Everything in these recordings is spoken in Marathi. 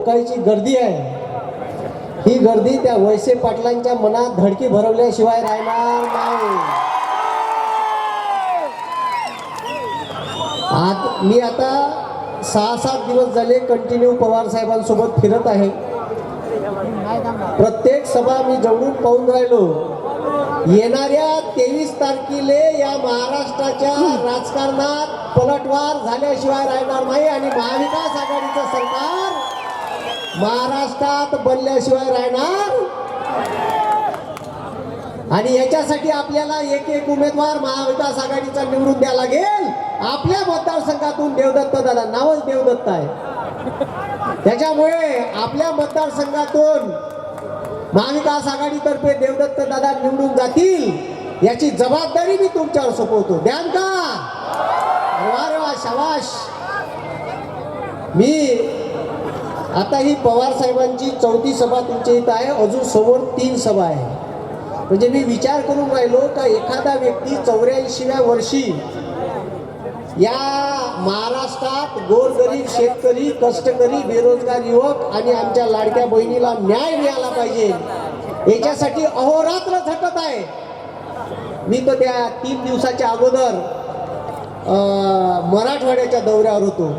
लोकांची गर्दी आहे. ही गर्दी त्या वैसे पाटलांच्या मनात धडकी भरवल्याशिवाय राहणार नाही. आज मी आता सहा सात दिवस झाले कंटिन्यू पवार साहेबांसोबत फिरत आहे. प्रत्येक सभा मी जवळून पाहून राहिलो. येणाऱ्या तेवीस तारखेले या महाराष्ट्राच्या राजकारणात पलटवार झाल्याशिवाय राहणार नाही आणि महाविकास आघाडीचं सरकार महाराष्ट्रात बनल्याशिवाय राहणार? आणि याच्यासाठी आपल्याला एक एक उमेदवार महाविकास आघाडीचा निवडून द्या लागेल. आपल्या मतदारसंघातून देवदत्त दादा नावच देवदत्त आहे. त्याच्यामुळे आपल्या मतदारसंघातून महाविकास आघाडीतर्फे देवदत्त दादा निवडून जातील याची जबाबदारी मी तुमच्यावर सोपवतो. द्यान का? अरे वा वा शाबाश मी आता ही पवार साहेबांची चौथी सभा तुमच्या इथं आहे. अजून समोर तीन सभा आहे. म्हणजे मी विचार करून राहिलो का एखादा व्यक्ती चौऱ्याऐंशीव्या वर्षी या महाराष्ट्रात गोरगरीब शेतकरी कष्टकरी बेरोजगार युवक आणि आमच्या लाडक्या बहिणीला न्याय मिळाला पाहिजे याच्यासाठी अहोरात्र झटत आहे. मी तर त्या तीन दिवसाच्या अगोदर मराठवाड्याच्या दौऱ्यावर होतो.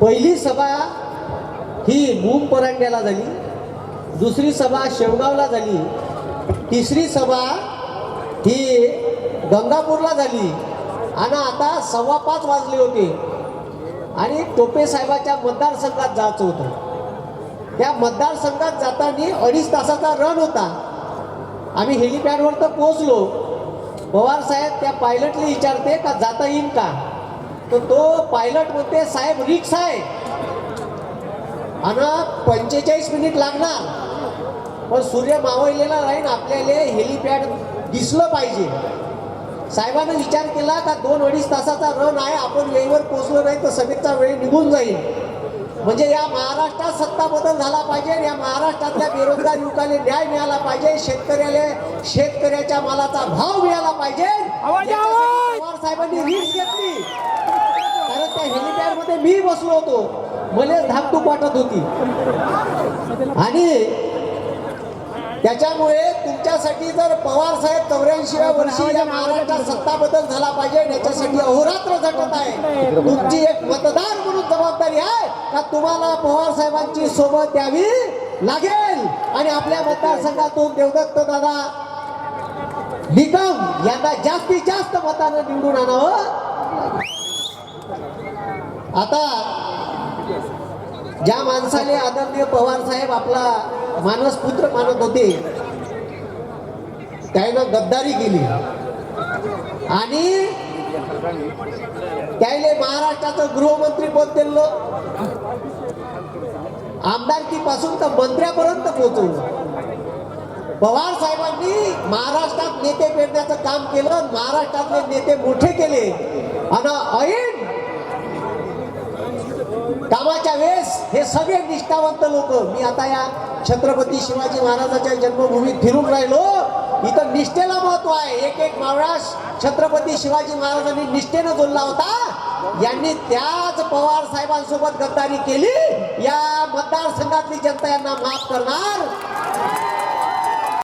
पहिली सभा ही मूग परांड्याला झाली दुसरी सभा शेवगावला झाली तिसरी सभा ही गंगापूरला झाली. आणि आता सव्वा पाच वाजले होते. आणि टोपे साहेबाच्या मतदारसंघात जायचं होतं. त्या मतदारसंघात जाताना अडीच तासाचा रन होता. आम्ही हेलिपॅडवर तर पोहोचलो. पवार साहेब त्या पायलटला विचारते का जाता येईल का? तर तो पायलट म्हणते साहेब रिक्स आहे. आणि पंचेचाळीस मिनिट लागणार. पण सूर्य मावळलेला राहील आपल्याला हेलिपॅड दिसलं पाहिजे. साहेबांनी विचार केला का दोन अडीच तासाचा रन आहे आपण वेळेवर पोहोचलो नाही तर सभेचा वेळ निघून जाईल. म्हणजे या महाराष्ट्रात सत्ता बदल झाला पाहिजे या महाराष्ट्रातल्या बेरोजगार युवकाला न्याय मिळाला पाहिजे शेतकऱ्याला शेतकऱ्याच्या मालाचा भाव मिळाला पाहिजे. पवार साहेबांनी रिस्क घेतली. कारण त्या हेलिपॅडमध्ये मी बसलो होतो. मला धाकटूक वाटत होती. आणि त्याच्यामुळे तुमच्यासाठी जर पवार साहेब चौऱ्याऐंशीव्या वर्षी या महाराष्ट्रात सत्ता बदल झाला पाहिजे याच्यासाठी अहोरात्र झटत आहे. तुमची एक मतदार म्हणून जबाबदारी आहे का तुम्हाला पवार साहेबांची सोबत द्यावी लागेल? आणि आपल्या मतदारसंघातून देवदत्त दादा निकम यांना जास्तीत जास्त मतानं निवडून आणावं? आता ज्या माणसाने आदरणीय पवार साहेब आपला मानस पुत्र मानत होते त्यानं गद्दारी केली. आणि त्याने महाराष्ट्राचं गृहमंत्री पद दिलं. आमदारकीपासून तर मंत्र्यापर्यंत पोहोचवलं. पवार साहेबांनी महाराष्ट्रात नेते पेरण्याचं काम केलं महाराष्ट्रातले नेते मोठे केले. आणि ऐन कामाच्या वेळेस हे सगळे निष्ठावंत लोक मी आता या छत्रपती शिवाजी महाराजाच्या जन्मभूमीत फिरून राहिलो. इथं निष्ठेला महत्त्व आहे. एक एक मावळा छत्रपती शिवाजी महाराजांनी निष्ठेनं जोडला होता. यांनी त्याच पवार साहेबांसोबत गद्दारी केली. या मतदारसंघातली जनता यांना माफ करणार.